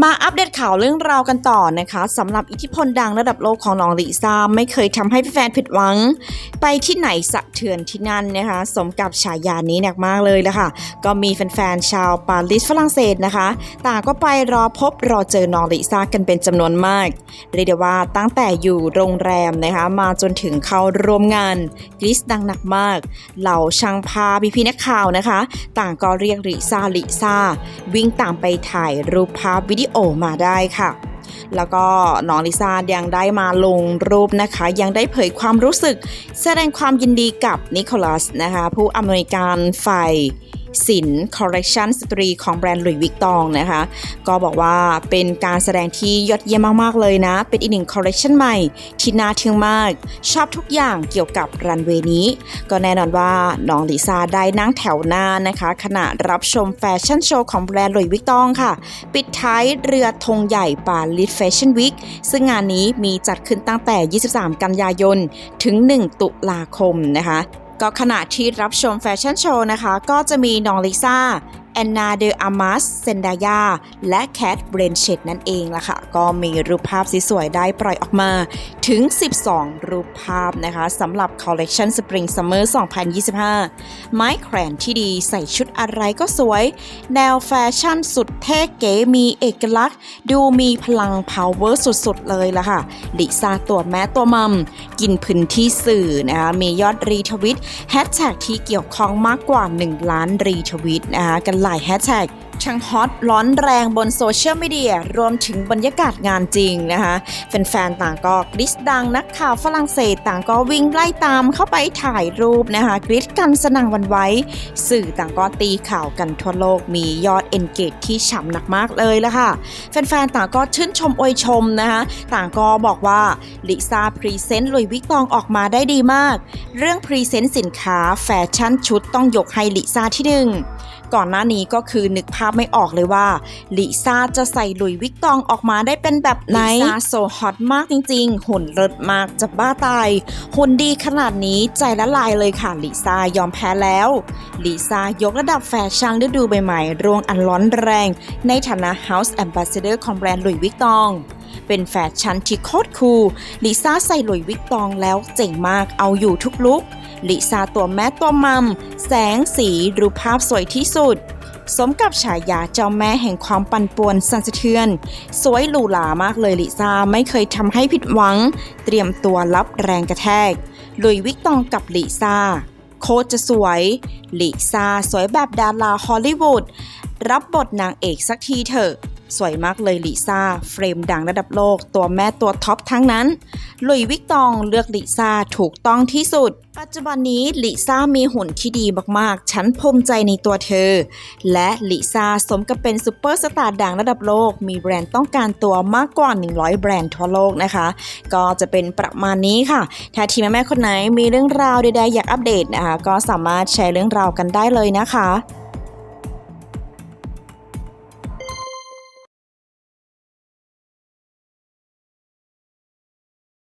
มาอัปเดตข่าวเรื่องราวกันต่อนะคะสำหรับอิทธิพลดังระดับโลกของน้องลิซ่าไม่เคยทำให้แฟนผิดหวัง ไปที่ไหนสะเทือนที่นั่นนะคะ สมกับฉายานี้หนักมากเลยละค่ะ ก็มีแฟนๆชาวปารีสฝรั่งเศสนะคะ ต่างก็ไปรอพบรอเจอน้องลิซ่ากันเป็นจำนวนมาก เรียกได้ว่าตั้งแต่อยู่โรงแรมนะคะ มาจนถึงเข้าร่วมงานกรีซดังหนักมาก เหล่าช่างภาพพี่ๆนักข่าวนะคะ ต่างก็เรียกลิซ่าลิซ่าวิ่งตามไปถ่ายรูปภาพวิดีโอมาได้ค่ะ แล้วก็น้องลิซ่ายังได้มาลงรูปนะคะ ยังได้เผยความรู้สึก แสดงความยินดีกับนิโคลัสนะคะ ผู้อำนวยการฝ่าย สินคอลเลกชันสตรีของแบรนด์หลุยส์วิกตองนะคะ ก็บอกว่าเป็นการแสดงที่ยอดเยี่ยมมาก ๆ เลยนะ เป็นอีกหนึ่งคอลเลกชันใหม่ที่น่าทึ่งมาก ชอบทุกอย่างเกี่ยวกับรันเวย์นี้ ก็แน่นอนว่าน้องลิซ่าได้นั่งแถวหน้านะคะ ขณะรับชมแฟชั่นโชว์ของแบรนด์หลุยส์วิกตองค่ะ ปิดท้ายเรือธงใหญ่ปารีสแฟชั่นวีคซึ่งงานนี้มีจัดขึ้นตั้งแต่ 23 กันยายน ถึง 1 ตุลาคมนะคะก็ขณะที่รับชมแฟชั่นโชว์นะคะ ก็จะมีน้องลิซ่า แอนนาเดออามัสเซนดายาและแคทเบรนเชตนั่นเองล่ะค่ะ ก็มีรูปภาพสวยๆได้ปล่อยออกมาถึง 12 รูปภาพนะคะสำหรับคอลเล t ชันสปริงซัมเมอร์2025 ไม้แขวนที่ดีใส่ชุดอะไรก็สวย แนวแฟชั่นสุดเท่เก๋มีเอกลักษณ์ ดูมีพลัง power สุดๆ เลยล่ะค่ะลิซ่าตัวแม่ตัวมัม กินพื้นที่สื่อนะคะมียอดรีทวิตแฮชแท็กที่เกี่ยวข้องมากกว่า 1 ล้านรีทวิตนะคะกันหลายแฮชแท็กช่างฮอตร้อนแรงบนโซเชียลมีเดียรวมถึงบรรยากาศงานจริงนะคะแฟนๆต่างก็กริสดังนักข่าวฝรั่งเศสต่างก็วิ่งไล่ตามเข้าไปถ่ายรูปนะคะกริสกันสนั่งวันไว้ สื่อต่างก็ตีข่าวกันทั่วโลกมียอดเอนเกจที่ฉ่ำหนักมากเลยละค่ะแฟนๆต่างก็ชื่นชมอวยชมนะคะต่างก็บอกว่าลิซ่าพรีเซนต์ลุยวิกตองออกมาได้ดีมาก เรื่องพรีเซนต์สินค้าแฟชั่นชุดต้องยกให้ลิซ่าที่หนึ่ง ก่อนหน้านี้ก็คือนึกภาพไม่ออกเลยว่าลิซ่าจะใส่ลุยวิกตองออกมาได้เป็นแบบไหนลิซ่าโซฮอตมากจริงๆ หุ่นเลิศมากจะบ้าตาย หุ่นดีขนาดนี้ใจละลายเลยค่ะลิซ่ายอมแพ้แล้วลิซ่ายกระดับแฟชั่นฤดูใหม่ๆรวงอันร้อนแรง ในฐานะ House Ambassador ของแบรนด์หลุยวิกตองเป็นแฟชั่นที่โคตรคูลลิซ่าใส่หลุยวิกตองแล้วเจ๋งมากเอาอยู่ทุกลุก ลิซาตัวแม่ตัวมัม แสงสีรูปภาพสวยที่สุด สมกับฉายาเจ้าแม่แห่งความปั่นป่วนสั่นสะเทือน สวยหรูหรามากเลยลิซ่าไม่เคยทำให้ผิดหวัง เตรียมตัวรับแรงกระแทกลุยวิกตองกับลิซ่าโคตรจะสวยลิซ่าสวยแบบดาราฮอลลีวูดรับบทนางเอกสักทีเถอะ สวยมากเลยลิซ่า เฟรมดังระดับโลก ตัวแม่ตัวท็อปทั้งนั้น หลุยวิกตองเลือกลิซ่าถูกต้องที่สุด ปัจจุบันนี้ลิซ่ามีหุ่นที่ดีมากๆ ฉันภูมิใจในตัวเธอ และลิซ่าสมกับเป็นซูเปอร์สตาร์ดังระดับโลก มีแบรนด์ต้องการตัวมากกว่า 100 แบรนด์ทั่วโลกนะคะ ก็จะเป็นประมาณนี้ค่ะ ถ้าทีมแม่คนไหนมีเรื่องราวใดๆอยากอัปเดตนะคะ ก็สามารถแชร์เรื่องราวกันได้เลยนะคะ